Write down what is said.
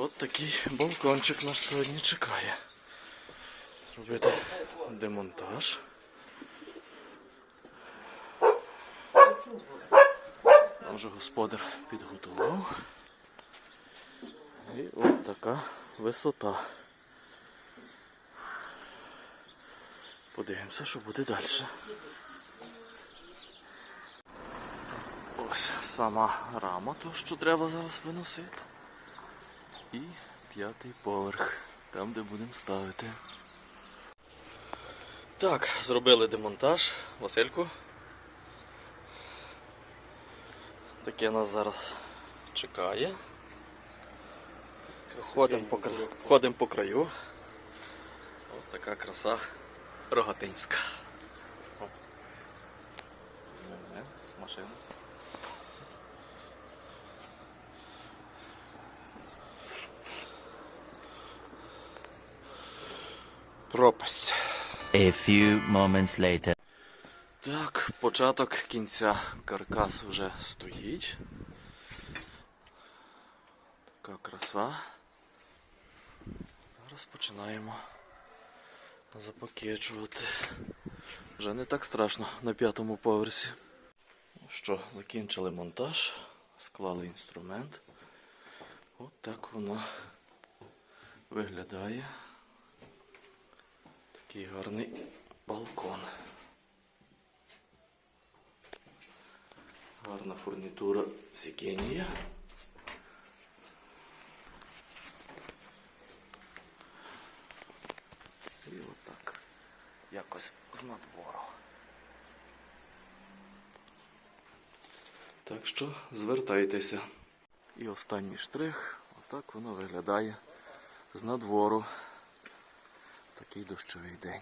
От такий балкончик нас сьогодні чекає. Робити демонтаж. Там вже господар підготував. І от така висота. Подивимося, що буде далі. Ось сама рама, то що треба зараз виносити. І п'ятий поверх, там де будемо ставити. Так, зробили демонтаж. Васильку. Таке нас зараз чекає. Ходимо по, ходимо по краю. Ось така краса рогатинська. О. Е, Машина. Пропасть. A few moments later. Так, початок кінця каркас вже стоїть. Така краса. Зараз починаємо запакечувати. Вже не так страшно на п'ятому поверсі. Ну що, закінчили монтаж, склали інструмент. От так воно виглядає. Такий гарний балкон. Гарна фурнітура сікенія. І отак. Якось з надвору. Так що звертайтеся. І останній штрих. Отак воно виглядає з надвору. Такий дощовий день.